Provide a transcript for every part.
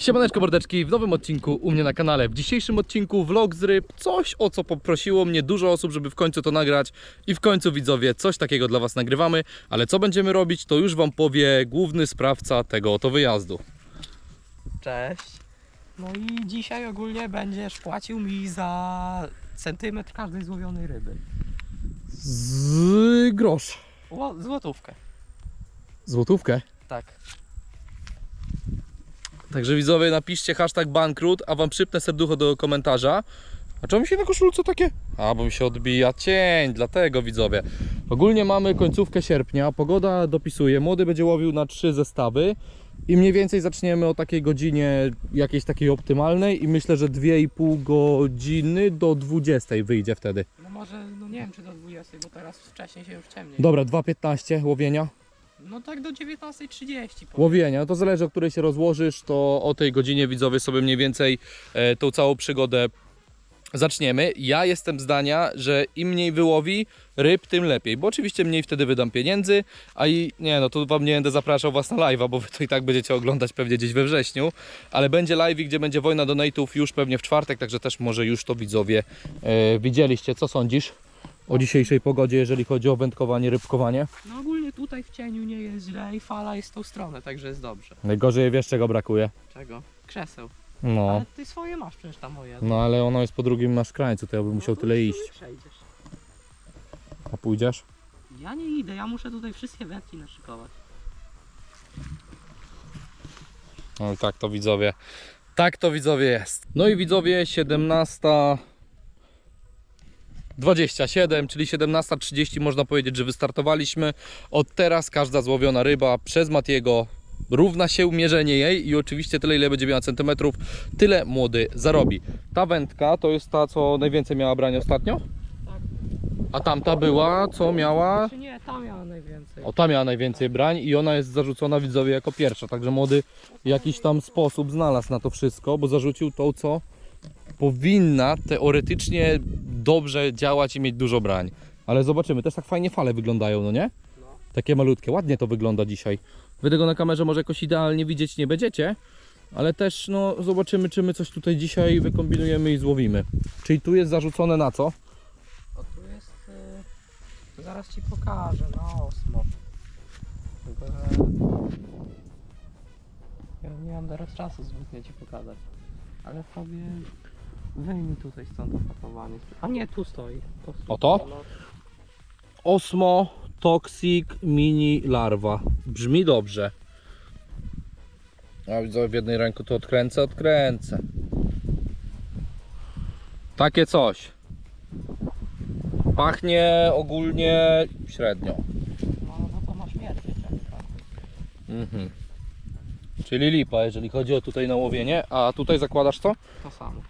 Siemaneczko mordeczki, w nowym odcinku u mnie na kanale. W dzisiejszym odcinku vlog z ryb, coś o co poprosiło mnie dużo osób, żeby w końcu to nagrać i w końcu widzowie coś takiego dla Was nagrywamy, ale co będziemy robić to już Wam powie główny sprawca tego oto wyjazdu. Cześć. No i dzisiaj ogólnie będziesz płacił mi za centymetr każdej złowionej ryby. Z grosz. Ło- złotówkę. Złotówkę. Tak. Także widzowie napiszcie hashtag bankrut, a Wam przypnę serducho do komentarza. A czemu mi się na koszulce takie? A, bo mi się odbija cień, dlatego widzowie. Ogólnie mamy końcówkę sierpnia, pogoda dopisuje, młody będzie łowił na trzy zestawy i mniej więcej zaczniemy o takiej godzinie jakiejś takiej optymalnej i myślę, że 2,5 godziny do 20 wyjdzie wtedy. No może, no nie wiem czy do 20, bo teraz wcześniej się już ciemniej. Dobra, 2,15 łowienia. No tak do 19.30 powiem. Łowienia, to zależy o której się rozłożysz, to o tej godzinie widzowie sobie mniej więcej e, tą całą przygodę zaczniemy. Ja jestem zdania, że im mniej wyłowi ryb, tym lepiej, bo oczywiście mniej wtedy wydam pieniędzy, a i nie no, tu wam nie będę zapraszał was na live'a, bo wy to i tak będziecie oglądać pewnie gdzieś we wrześniu, ale będzie live, gdzie będzie wojna donate'ów już pewnie w czwartek, także też może już to widzowie e, widzieliście. Co sądzisz o dzisiejszej pogodzie, jeżeli chodzi o wędkowanie, rybkowanie? No ogólnie tutaj w cieniu nie jest źle i fala jest w tą stronę, także jest dobrze. Najgorzej wiesz czego brakuje. Czego? Krzeseł. No. Ale ty swoje masz przecież tam moje. No ale ono jest po drugim nasz krańcu, to ja bym musiał No tyle iść. Przejdziesz. A pójdziesz? Ja nie idę, ja muszę tutaj wszystkie wędki naszykować. No tak to widzowie. Tak to widzowie jest. No i widzowie 17 27, czyli 17.30 można powiedzieć, że wystartowaliśmy. Od teraz każda złowiona ryba przez Matiego równa się mierzenie jej i oczywiście tyle ile będzie miała centymetrów, tyle młody zarobi. Ta wędka to jest ta co najwięcej miała brania ostatnio? Tak. A tamta była co miała Czy nie, tam miała najwięcej. O, ta miała najwięcej brań i ona jest zarzucona widzowie jako pierwsza. Także młody jakiś tam sposób znalazł na to wszystko, bo zarzucił tą, co powinna teoretycznie dobrze działać i mieć dużo brań. Ale zobaczymy, też tak fajnie fale wyglądają, no nie? No. Takie malutkie, ładnie to wygląda dzisiaj. Wy tego na kamerze może jakoś idealnie widzieć nie będziecie, ale też no zobaczymy, czy my coś tutaj dzisiaj wykombinujemy i złowimy. Czyli tu jest zarzucone na co? O tu jest. Y... Zaraz ci pokażę na osmo. Ja nie mam teraz czasu zbytnio ci pokazać. Ale sobie wyjmij tutaj stąd opakowanie. A nie, tu stoi. To stoi. O to? No, Osmo Toxic Mini Larva. Brzmi dobrze. A widzę w jednej ręku to odkręcę, odkręcę. Takie coś. Pachnie ogólnie średnio. no, no to masz śmierć. Mhm. Czyli lipa, jeżeli chodzi o tutaj nałowienie. A tutaj zakładasz co? To samo.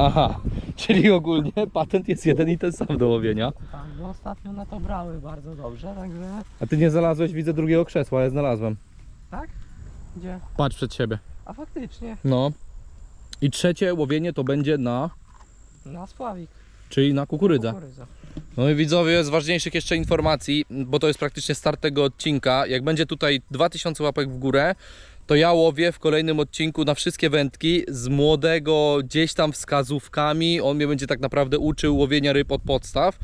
Aha, czyli ogólnie patent jest jeden i ten sam do łowienia. Tak, bo ostatnio na to brały bardzo dobrze, także. A ty nie znalazłeś, widzę, drugiego krzesła, ja znalazłem. Tak? Gdzie? Patrz przed siebie. A faktycznie. No. I trzecie łowienie to będzie na, Na spławik. czyli na kukurydzę. Kukurydza. No i widzowie, z ważniejszych jeszcze informacji, bo to jest praktycznie start tego odcinka. Jak będzie tutaj 2000 łapek w górę, to ja łowię w kolejnym odcinku na wszystkie wędki z młodego gdzieś tam wskazówkami. On mnie będzie tak naprawdę uczył łowienia ryb od podstaw.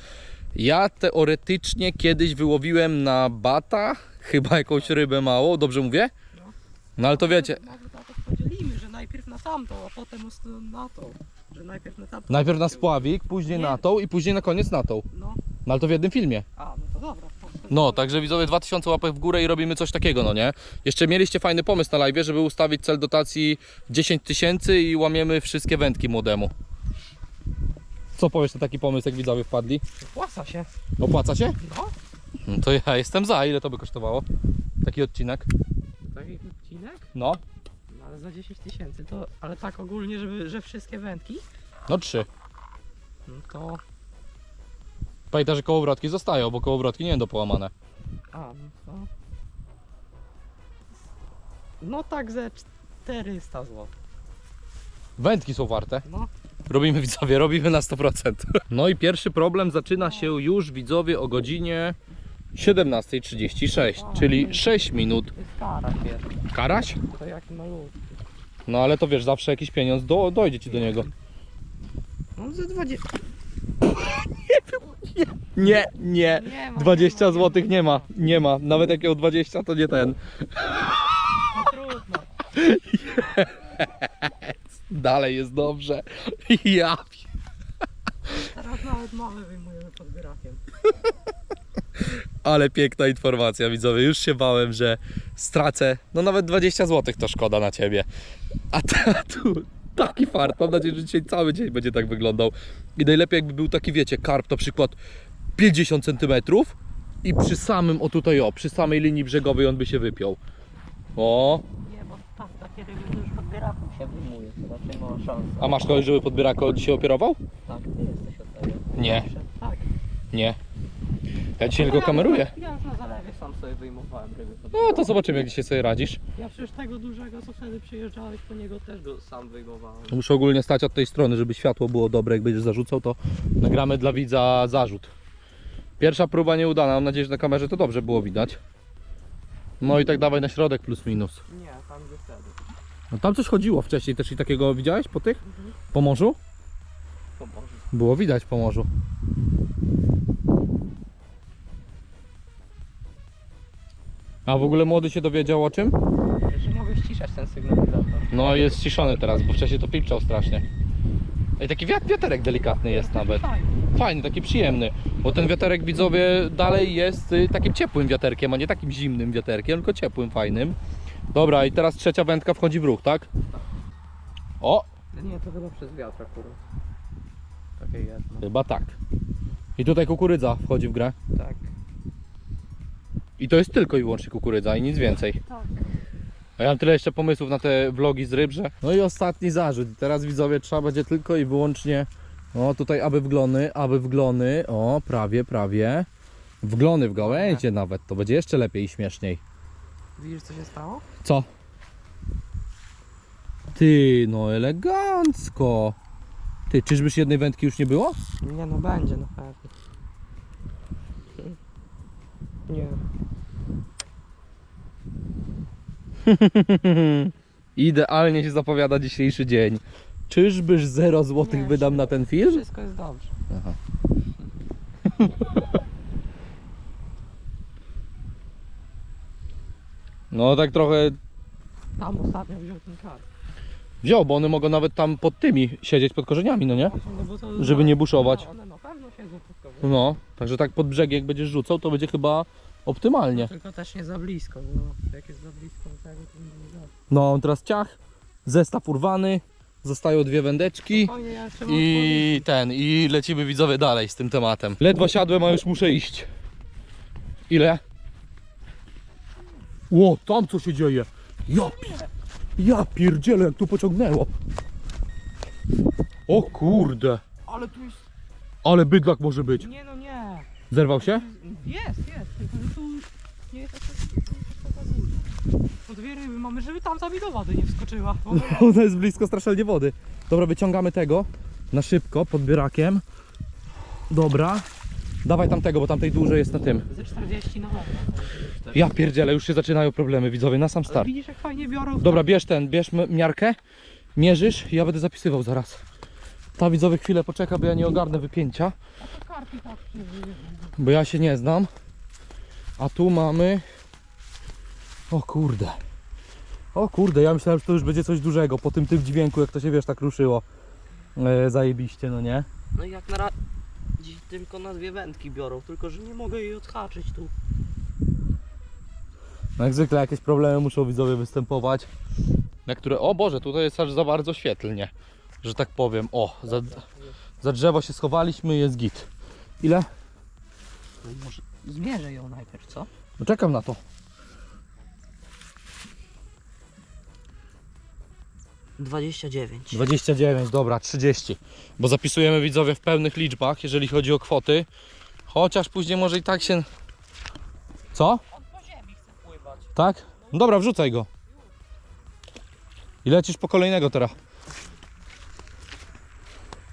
Ja teoretycznie kiedyś wyłowiłem na bata chyba jakąś rybę małą, dobrze mówię? No ale to wiecie, Może na to podzielimy, że najpierw na tamtą, a potem na tą. Że najpierw na tamtą. najpierw na spławik, później Nie. na tą i później na koniec na tą. No, No ale to w jednym filmie. a no to dobra. No, także widzowie 2000 łapek w górę i robimy coś takiego, no nie? Jeszcze mieliście fajny pomysł na live, żeby ustawić cel dotacji 10 tysięcy i łamiemy wszystkie wędki młodemu. Co powiesz na taki pomysł, jak widzowie wpadli? Płaca się. Opłaca się? No, No to ja jestem za. Ile to by kosztowało? Taki odcinek? taki odcinek, No, no, ale za 10 tysięcy to, ale tak ogólnie, żeby, że wszystkie wędki, no trzy. no to, Pamiętaj, że kołowrotki zostają, bo kołowrotki nie będą połamane. a no to, no tak ze 400 zł. Wędki są warte. No, Robimy widzowie, robimy na 100%. No i pierwszy problem zaczyna się już widzowie o godzinie 17.36, czyli 6 minut. to jest kara pierwsza. Karaś? To jaki malutki. No ale to wiesz, zawsze jakiś pieniądz do, dojdzie ci do niego. No za 20. Nie, nie. Nie ma, 20 nie ma, zł nie ma, nie ma. Nawet jak ją 20 to nie ten. No trudno. Dalej jest dobrze. Ja. pi- Teraz nawet małe wyjmujemy pod grakiem. Ale piękna informacja widzowie. Już się bałem, że stracę. No nawet 20 zł to szkoda na ciebie. A ta, tu taki fart. Mam nadzieję, że dzisiaj cały dzień będzie tak wyglądał. I najlepiej jakby był taki, wiecie, karp na przykład 50 cm i przy samym, o tutaj o, przy samej linii brzegowej on by się wypiął. O, Nie, bo tak, takie ryby już pod się wyjmuje, to raczej ma szansę. a masz kogoś, żeby podbierako dzisiaj operował? Tak, ty jesteś od tego. Nie. Tak. Nie. Ja dzisiaj tylko kameruję. Ja na zalewie sam sobie wyjmowałem ryby. No to zobaczymy, jak dzisiaj sobie radzisz. Ja przecież tego dużego, co wtedy przyjeżdżałeś po niego, też go sam wyjmowałem. Muszę ogólnie stać od tej strony, żeby światło było dobre. Jak będziesz zarzucał, to nagramy dla widza zarzut. Pierwsza próba nieudana. Mam nadzieję, że na kamerze to dobrze było widać. No i tak dawaj na środek plus minus. Nie, tam gdzie wtedy. No tam coś chodziło wcześniej też i takiego widziałeś po tych? Po morzu? Pomoże. Było widać po morzu. A w ogóle młody się dowiedział o czym? Że mogę ściszać ten sygnalizator. No jest ściszony teraz, bo wcześniej to pipczał strasznie. I taki wiat, wiaterek delikatny jest nawet. Fajnie. Fajny, taki przyjemny, bo ten wiaterek widzowie dalej jest y, takim ciepłym wiaterkiem, a nie takim zimnym wiaterkiem, tylko ciepłym, fajnym. Dobra, i teraz trzecia wędka wchodzi w ruch, tak? O, Nie, to chyba przez wiatr akurat. Takie jedno. chyba tak. I tutaj kukurydza wchodzi w grę. Tak. I to jest tylko i wyłącznie kukurydza i nic więcej. Tak. A ja mam tyle jeszcze pomysłów na te vlogi z ryb, że... No i ostatni zarzut. Teraz widzowie trzeba będzie tylko i wyłącznie... O, tutaj aby wglony, aby wglony. O, prawie, prawie. Wglony w gałęzie nawet. To będzie jeszcze lepiej i śmieszniej. Widzisz co się stało? Co? Ty, no elegancko. Ty, czyżbyś jednej wędki już nie było? Nie no będzie na pewno. Nie. Idealnie się zapowiada dzisiejszy dzień. Czyżbyś 0 złotych Nie, wydam na ten film? Wszystko jest dobrze. Aha. No tak trochę Tam ostatnio wziął ten kar. wziął, bo one mogą nawet tam pod tymi siedzieć pod korzeniami, no nie? No bo to Żeby nie buszować. No, one No, także tak pod brzeg jak będziesz rzucał, to będzie chyba optymalnie. Tylko też nie za blisko, bo jak jest za blisko do tego, to nie da. No, teraz ciach, zestaw urwany, zostają dwie wędeczki. Spokojnie, ja I ten, i lecimy widzowie dalej z tym tematem. Ledwo siadłem, a już muszę iść. Ile? Ło, tam co się dzieje? Ja, pi- ja pierdzielę, jak tu pociągnęło. O kurde, Ale tu jest... ale bydlak może być. Nie no nie. Zerwał się? Jest, jest, tylko że tu nie jest taka, taka duża. Dwie ryby mamy, żeby tam sami do wody nie wskoczyła. Bo Ona jest blisko strasznie wody. Dobra, wyciągamy tego na szybko, pod bierakiem. Dobra. Dawaj tamtego, bo tamtej dłużej jest na tym. ze 40 na wodę. Ja pierdzielę, już się zaczynają problemy widzowie, na sam start. widzisz jak fajnie biorą? Dobra, bierz ten, bierz m- miarkę, mierzysz i ja będę zapisywał zaraz. Ta widzowie chwilę poczeka, bo ja nie ogarnę wypięcia, tak bo ja się nie znam. A tu mamy... O kurde. O kurde, ja myślałem, że to już będzie coś dużego po tym tym dźwięku, jak to się wiesz, tak ruszyło. E, zajebiście, no nie? No jak na razie tylko na dwie wędki biorą, tylko że nie mogę jej odhaczyć tu. No jak zwykle jakieś problemy muszą widzowie występować. Na które, o Boże, tutaj jest aż za bardzo świetlnie, że tak powiem. O, za, za drzewo się schowaliśmy, jest git. Ile? No może zmierzę ją najpierw, co? No czekam na to. 29. 29, dobra, 30. Bo zapisujemy widzowie w pełnych liczbach, jeżeli chodzi o kwoty. Chociaż później może i tak się... Co? On po ziemi chce pływać. Tak? No dobra, wrzucaj go. I lecisz po kolejnego teraz.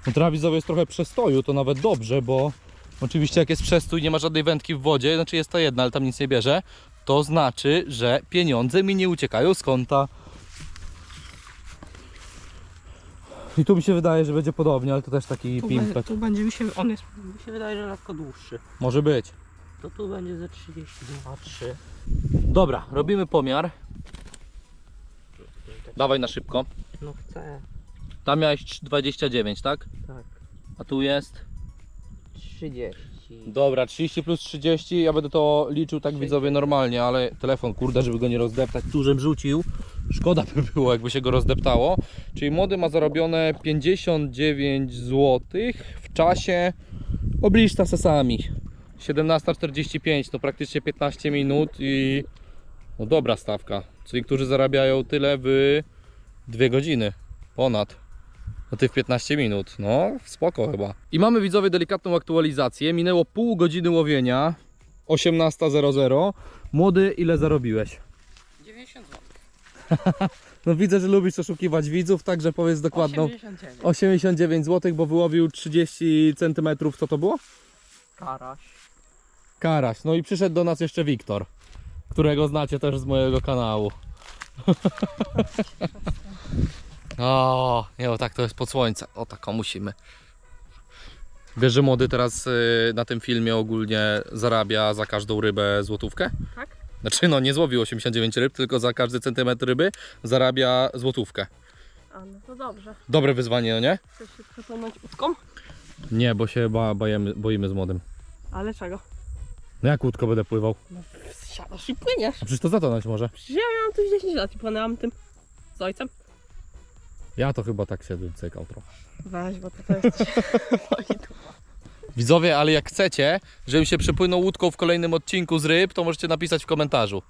No teraz widzowie jest trochę przestoju, to nawet dobrze, bo oczywiście jak jest przestój, nie ma żadnej wędki w wodzie, znaczy jest ta jedna, ale tam nic nie bierze, to znaczy, że pieniądze mi nie uciekają z konta. I tu mi się wydaje, że będzie podobnie, ale to też taki Tu, be, pimpek. tu będzie mi się, on jest, mi się wydaje, że lekko dłuższy. Może być. To tu będzie ze 32, 3. Dobra, robimy pomiar. Dawaj na szybko. No chcę, Tam miałeś 29, tak? tak. A tu jest? 30. Dobra, 30 plus 30, ja będę to liczył tak widzowie normalnie, ale telefon, kurde, żeby go nie rozdeptać, tu żem rzucił. Szkoda by było, jakby się go rozdeptało. Czyli młody ma zarobione 59 zł w czasie oblicz ta sesami. 17.45 to praktycznie 15 minut i no dobra stawka. Czyli którzy zarabiają tyle w 2 godziny ponad. No ty w 15 minut, no spoko chyba. I mamy widzowie delikatną aktualizację. Minęło pół godziny łowienia, 18.00. Młody, ile zarobiłeś? 90 zł. No widzę, że lubisz oszukiwać widzów, także powiedz dokładną. 89. 89 zł, bo wyłowił 30 cm, co to było? Karaś. Karaś. No i przyszedł do nas jeszcze Wiktor, którego znacie też z mojego kanału. o, nie, o tak to jest pod słońce. O tak, o musimy. Wiesz, że młody teraz y, na tym filmie ogólnie zarabia za każdą rybę złotówkę? Tak? Znaczy, no nie złowił 89 ryb, tylko za każdy centymetr ryby zarabia złotówkę. A no to dobrze. Dobre wyzwanie, no nie? Chcesz się przepłynąć łódką? Nie, bo się ba, bajemy, boimy z młodym. Ale czego? No jak łódko będę pływał? Siadasz i płyniesz. A przecież to zatonąć może. Przecież ja miałam tu 10 lat i płynęłam tym z ojcem. Ja to chyba tak się cykał trochę. Weź, bo to, jest... Widzowie, ale jak chcecie, żebym się przypłynął łódką w kolejnym odcinku z ryb, to możecie napisać w komentarzu.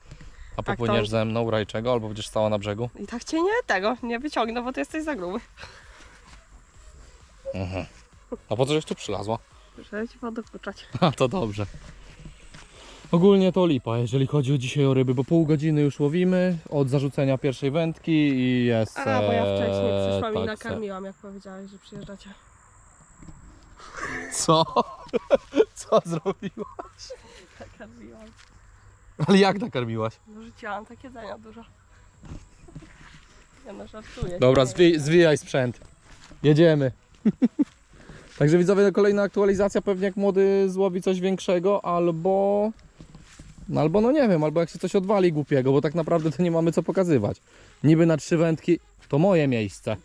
A Tak, popłyniesz to- ze mną rajczego, albo będziesz stała na brzegu. I tak cię nie tego, nie wyciągnę, bo ty jesteś za gruby. Mhm. A po co żeś tu przylazła? Muszę ci podokuczać. A to dobrze. Ogólnie to lipa, jeżeli chodzi o dzisiaj o ryby, bo pół godziny już łowimy od zarzucenia pierwszej wędki i jest. A, bo ja wcześniej eee, przyszłam i tak, nakarmiłam, jak powiedziałeś, że przyjeżdżacie. Co? Co zrobiła? Nakarmiłam. Ale jak nakarmiłaś? No rzuciłam takie jedzenia dużo. Ja no żartuję. Dobra, nie. zwi zwijaj sprzęt. Jedziemy. Także widzowie, kolejna aktualizacja, pewnie jak młody złowi coś większego, albo... No albo no nie wiem, albo jak się coś odwali głupiego, bo tak naprawdę to nie mamy co pokazywać. Niby na trzy wędki to moje miejsce.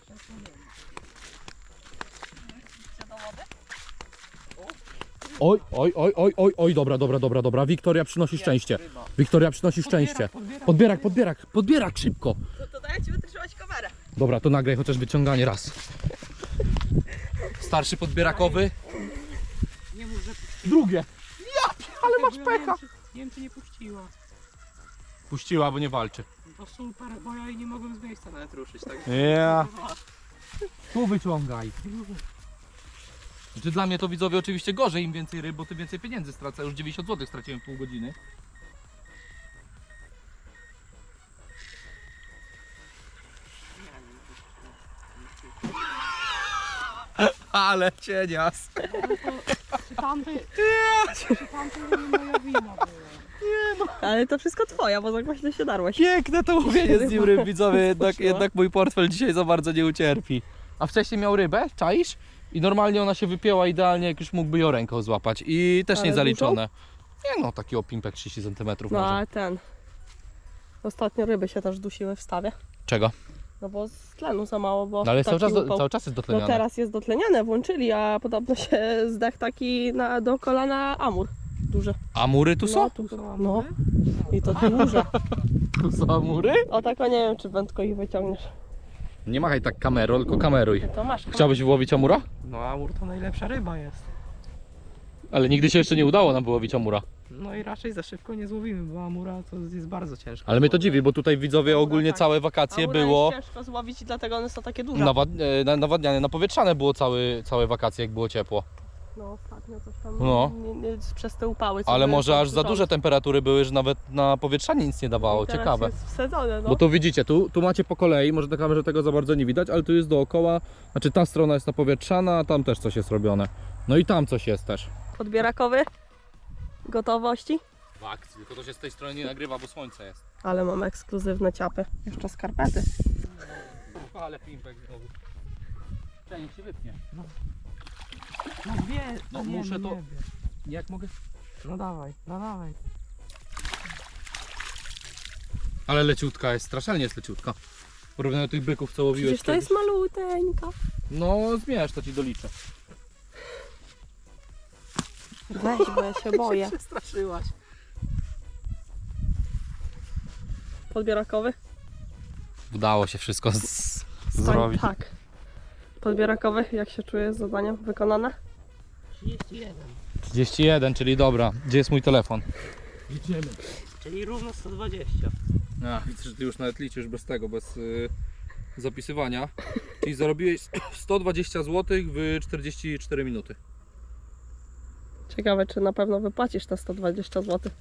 Oj, oj, oj, oj, oj, oj, dobra, dobra, dobra, dobra. Wiktoria przynosi szczęście. Wiktoria przynosi szczęście. Podbierak, podbierak, podbierak szybko. No to dajcie wytrzymać kamerę. Dobra, to nagraj chociaż wyciąganie raz. Starszy podbierakowy. Drugie. ale masz ja pecha. Nie wiem, czy, nie puściła. Puściła, bo nie walczy. To super, bo ja jej nie mogłem z miejsca nawet ruszyć, tak? Ja. Tu wyciągaj. Znaczy dla mnie to widzowie oczywiście gorzej, im więcej ryb, bo tym więcej pieniędzy stracę. Już 90 zł straciłem w pół godziny. Ale cienias. Czy tamtej, czy tamtej nie moja wina była? Ale to wszystko twoja, bo tak właśnie się darłeś. Piękne to łowienie z nim ryb, widzowie. Jednak, jednak mój portfel dzisiaj za bardzo nie ucierpi. A wcześniej miał rybę, czaisz? I normalnie ona się wypięła idealnie, jak już mógłby ją ręką złapać. I też Ale nie zaliczone. Nie no, taki opimpek 30 cm No może. ten. Ostatnio ryby się też dusiły w stawie. Czego? No bo z tlenu za mało, bo No ale cały taki czas, do, upał. cały czas jest No dotleniane. teraz jest dotleniane, włączyli, a podobno się zdech taki na, do kolana amur. Duży. Amury tu są? No, tu, no. I to duże. Tu są amury? O tak, o nie wiem, czy wędko ich wyciągniesz. Nie machaj tak kamerą, tylko kameruj. To masz. Chciałbyś wyłowić amura? No amur to najlepsza ryba jest. Ale nigdy się jeszcze nie udało nam wyłowić amura. No i raczej za szybko nie złowimy, bo amura to jest bardzo ciężko. Ale mnie to dziwi, bo tutaj widzowie ogólnie tak. całe wakacje Amura było jest ciężko złowić i dlatego one są takie duże. nawad, e, na- nawadniane, napowietrzane było całe, całe wakacje, jak było ciepło. No ostatnio coś tam No. nie, nie, przez te upały. co Ale były może aż za duże temperatury były, że nawet na powietrzanie nic nie dawało. Teraz Ciekawe. jest wsadzone, no. Bo tu widzicie, tu, tu macie po kolei, może na kamerze tego za bardzo nie widać, ale tu jest dookoła, znaczy ta strona jest napowietrzana, a tam też coś jest robione. No i tam coś jest też. Podbierakowy. Gotowości. W akcji, tylko to się z tej strony nie nagrywa, bo słońce jest. Ale mam ekskluzywne ciapy. Jeszcze skarpety. Ale pimpek znowu. Czekaj, się wypnie. No wie, No, nie, muszę nie to- wie. Jak mogę? No dawaj, no dawaj. Ale leciutka jest, strasznie jest leciutka. W porównaniu do tych byków, co łowiłeś Przecież to kiedyś. jest maluteńka. No zmierz, to ci doliczę. Weź, bo ja się boję. Przestraszyłaś. Podbierakowy? Udało się wszystko z... Zrobić. Tak. Podbierakowy, jak się czujesz z zadaniem wykonane? 31. 31, czyli dobra. Gdzie jest mój telefon? Jedziemy. Czyli równo 120. A, widzę, że ty już nawet liczysz bez tego, bez y, zapisywania. Czyli zarobiłeś 120 zł w 44 minuty. Ciekawe, czy na pewno wypłacisz te 120 zł.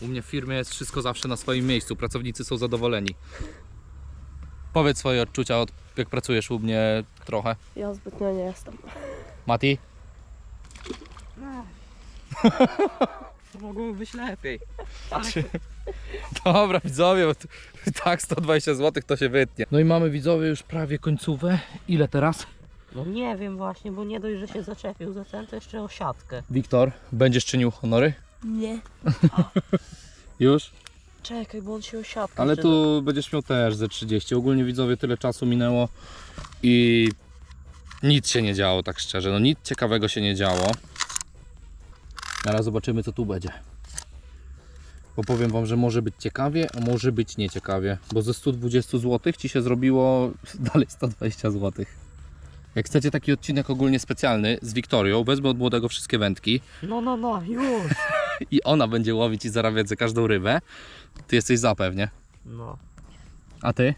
U mnie w firmie jest wszystko zawsze na swoim miejscu. Pracownicy są zadowoleni. Powiedz swoje odczucia, od, jak pracujesz u mnie trochę. Ja zbytnio nie jestem. Mati? To mogło być lepiej. Ale Dobra, widzowie, bo tak 120 zł to się wytnie. No i mamy widzowie już prawie końcówę. Ile teraz? No nie wiem właśnie, bo nie dość, że się zaczepił za ten, to jeszcze o siatkę. Wiktor, będziesz czynił honory? Nie. Już? Czekaj, bo on się o siatkę Ale tu będziesz miał też ze 30. Ogólnie widzowie tyle czasu minęło i nic się nie działo, tak szczerze. No nic ciekawego się nie działo. Teraz zobaczymy co tu będzie. Bo powiem wam, że może być ciekawie, a może być nieciekawie. Bo ze 120 zł ci się zrobiło dalej 120 zł. Jak chcecie taki odcinek ogólnie specjalny z Wiktorią, wezmę od młodego wszystkie wędki No, no, no, już. i ona będzie łowić i zarabiać za każdą rybę. Ty jesteś za pewnie. No. A ty?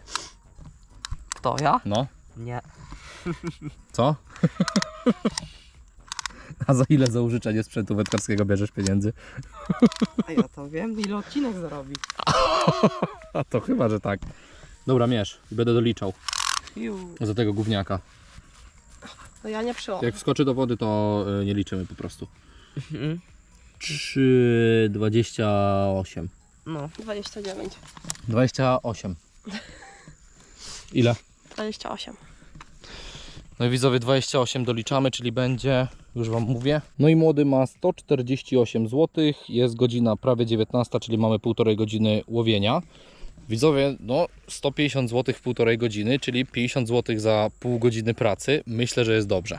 Kto, ja? No. Nie. Co? A za ile za użyczenie sprzętu wędkarskiego bierzesz pieniędzy? A ja to wiem, ile odcinek zarobi. A to chyba, że tak. Dobra, mierz i będę doliczał Już. za tego gówniaka. To ja nie przyłam. Jak wskoczy do wody, to y, nie liczymy po prostu. 3, 28. No. 29. 28. Ile? 28. No i widzowie 28 doliczamy, czyli będzie, już Wam mówię. No i młody ma 148 zł, jest godzina prawie 19, czyli mamy półtorej godziny łowienia. Widzowie, no 150 zł w półtorej godziny, czyli 50 zł za pół godziny pracy. Myślę, że jest dobrze.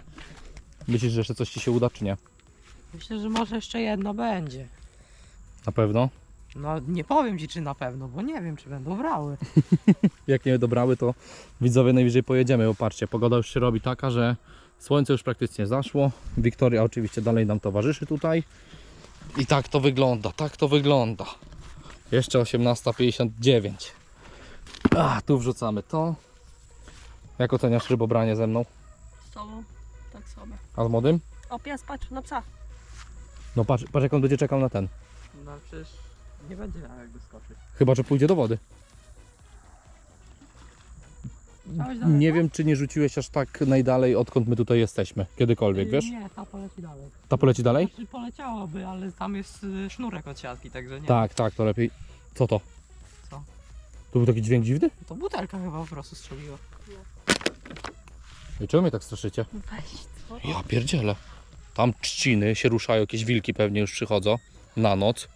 Myślisz, że jeszcze coś Ci się uda, czy nie? Myślę, że może jeszcze jedno będzie. Na pewno. No nie powiem ci czy na pewno, bo nie wiem czy będą brały. Jak nie dobrały, to widzowie najwyżej pojedziemy. Bo patrzcie, pogoda już się robi taka, że słońce już praktycznie zaszło. Wiktoria oczywiście dalej nam towarzyszy tutaj. I tak to wygląda, tak to wygląda. Jeszcze 18.59. A, tu wrzucamy to. Jak oceniasz rybobranie ze mną? Z tobą? Tak sobie. A z młodym? O, pies, patrz na psa. No patrz, patrz jak on będzie czekał na ten. No przecież nie będzie miał jak wyskoczyć. Chyba, że pójdzie do wody. Nie tak? wiem, czy nie rzuciłeś aż tak najdalej, odkąd my tutaj jesteśmy. Kiedykolwiek, wiesz? Nie, ta poleci dalej. Ta poleci dalej? Znaczy poleciałoby, ale tam jest y, sznurek od siatki, także nie. Tak, tak, to lepiej. Co to? Co? To był taki dźwięk dziwny? To butelka chyba po prostu strzeliła. I czemu mnie tak straszycie? Weź. Ja pierdzielę. Tam trzciny się ruszają, jakieś wilki pewnie już przychodzą na noc.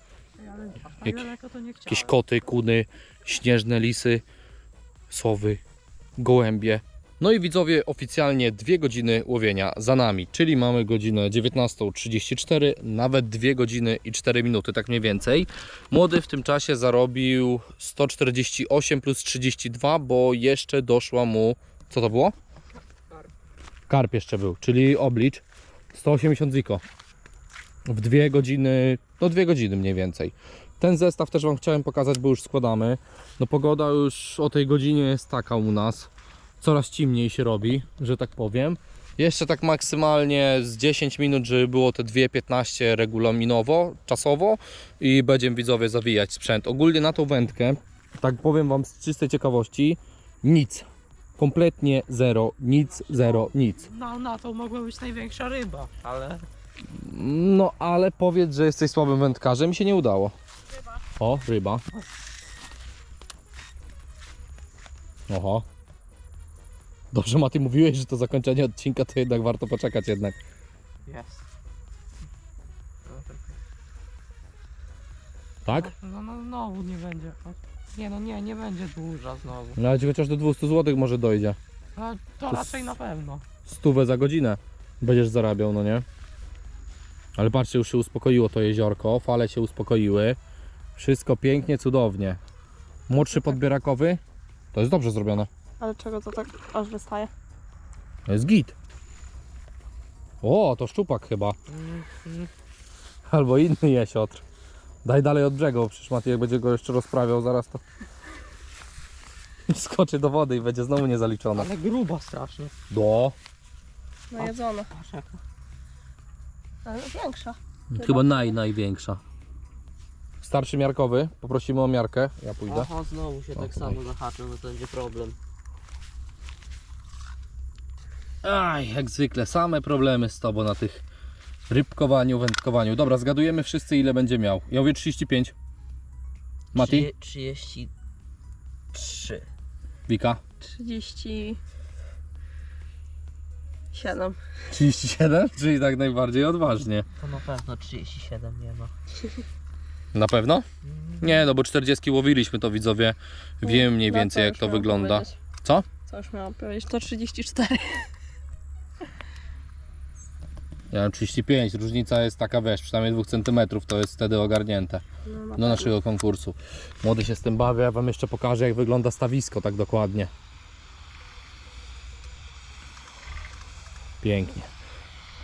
Ale aż tak Jak- daleko to nie chciałem. Jakieś koty, kuny, śnieżne lisy, sowy, gołębie. No i widzowie, oficjalnie dwie godziny łowienia za nami, czyli mamy godzinę 19.34, nawet dwie godziny i 4 minuty, tak mniej więcej. Młody w tym czasie zarobił 148 plus 32, bo jeszcze doszła mu, co to było? Karp jeszcze był, czyli oblicz 180 ziko. W dwie godziny, no dwie godziny mniej więcej. Ten zestaw też Wam chciałem pokazać, bo już składamy. No pogoda już o tej godzinie jest taka u nas. Coraz ciemniej się robi, że tak powiem. Jeszcze tak maksymalnie z 10 minut, żeby było te 2.15 regulaminowo, czasowo i będziemy widzowie zawijać sprzęt. Ogólnie na tą wędkę, tak powiem Wam z czystej ciekawości, nic. Kompletnie zero, nic, zero, nic. No na to mogła być największa ryba, ale No ale powiedz, że jesteś słabym wędkarzem mi się nie udało. O, ryba. Oho. Dobrze, Mati, mówiłeś, że to zakończenie odcinka to jednak warto poczekać jednak. Jest. Tak. No, no znowu nie będzie. Nie no nie, nie będzie duża znowu. No ale ci chociaż do 200 zł może dojdzie. No to raczej na pewno. Stówę za godzinę będziesz zarabiał, no nie? Ale patrzcie, już się uspokoiło to jeziorko, fale się uspokoiły. Wszystko pięknie, cudownie. Młodszy podbierakowy? To jest dobrze zrobione. Ale czego to tak aż wystaje? To jest git. O, to szczupak chyba. Mm. Albo inny jesiotr. Daj dalej od brzegu, przecież Mati jak będzie go jeszcze rozprawiał zaraz to... Skoczy do wody i będzie znowu niezaliczone. Ale gruba strasznie. Do. Najedzone. Patrz jaka. Ale większa. Chyba naj, największa. Starszy miarkowy, poprosimy o miarkę. Ja pójdę. Aha, znowu się O, tak samo zahaczył, no to będzie problem. Aj, jak zwykle, same problemy z tobą na tych rybkowaniu, wędkowaniu. Dobra, zgadujemy wszyscy ile będzie miał. Ja mówię 35. Mati? 33. Wika? 37. 37? Czyli tak najbardziej odważnie. To na pewno 37 nie ma. Na pewno? Nie, no bo 40 łowiliśmy to widzowie. Wiem mniej No, więcej co jak już to miałam wygląda. powiedzieć? Co? Co już miałam powiedzieć? To 34. Ja mam 35, różnica jest taka, wiesz, przynajmniej 2 cm to jest wtedy ogarnięte No, do naszego konkursu. Młody się z tym bawi, ja wam jeszcze pokażę jak wygląda stawisko tak dokładnie. Pięknie.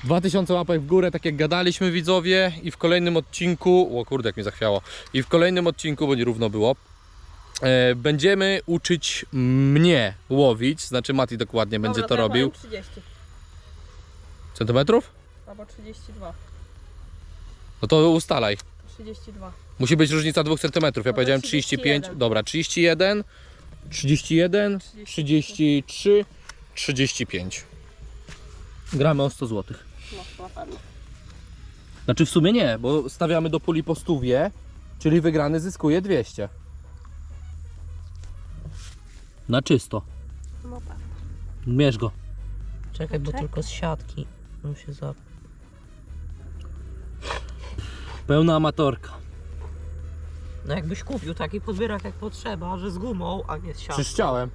2000 łapek w górę, tak jak gadaliśmy widzowie i w kolejnym odcinku, o kurde jak mi zachwiało, i w kolejnym odcinku, bo nie równo było, e, będziemy uczyć mnie łowić, znaczy Mati dokładnie będzie Dobra, to ja robił. powiem 30. Centymetrów? Albo 32. No to ustalaj. 32. Musi być różnica 2 cm. Ja Dobra, powiedziałem 35. 31. Dobra, 31, 31, 33, 35. Gramy o 100 zł. No, na pewno. Znaczy w sumie nie, bo stawiamy do puli po stówie, czyli wygrany zyskuje 200. Na czysto. No pewno. Mierz go. Czekaj, bo Czekaj. tylko z siatki. On się za... Pełna amatorka. No jakbyś kupił taki podbierak jak potrzeba, że z gumą, a nie z siatką. Przecież chciałem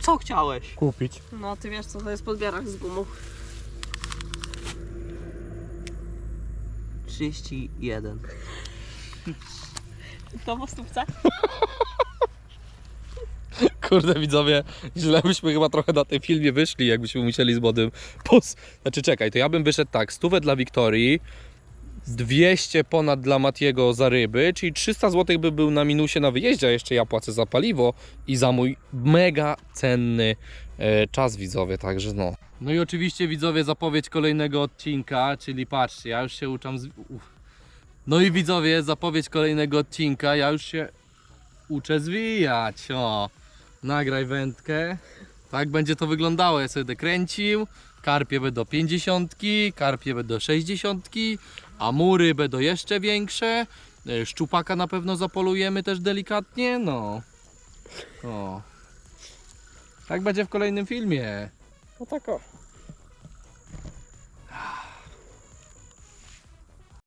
Co chciałeś? kupić. No, ty wiesz co to jest podbierak z gumą. 31. To po stówce? Kurde widzowie, źle byśmy chyba trochę na tym filmie wyszli, jakbyśmy musieli z młodym pos... Znaczy czekaj, to ja bym wyszedł tak, stówę dla Wiktorii, 200 ponad dla Matiego za ryby, czyli 300 zł by był na minusie na wyjeździe, a jeszcze ja płacę za paliwo i za mój mega cenny czas widzowie, także no. No i oczywiście widzowie zapowiedź kolejnego odcinka, czyli patrzcie, ja już się uczam z... No i widzowie, zapowiedź kolejnego odcinka, ja już się uczę zwijać, o. Nagraj wędkę. Tak będzie to wyglądało. Ja sobie będę kręcił. Karpie będą 50, karpie będą 60, a mury będą jeszcze większe. E, Szczupaka na pewno zapolujemy też delikatnie. No. O. Tak będzie w kolejnym filmie. No tak o.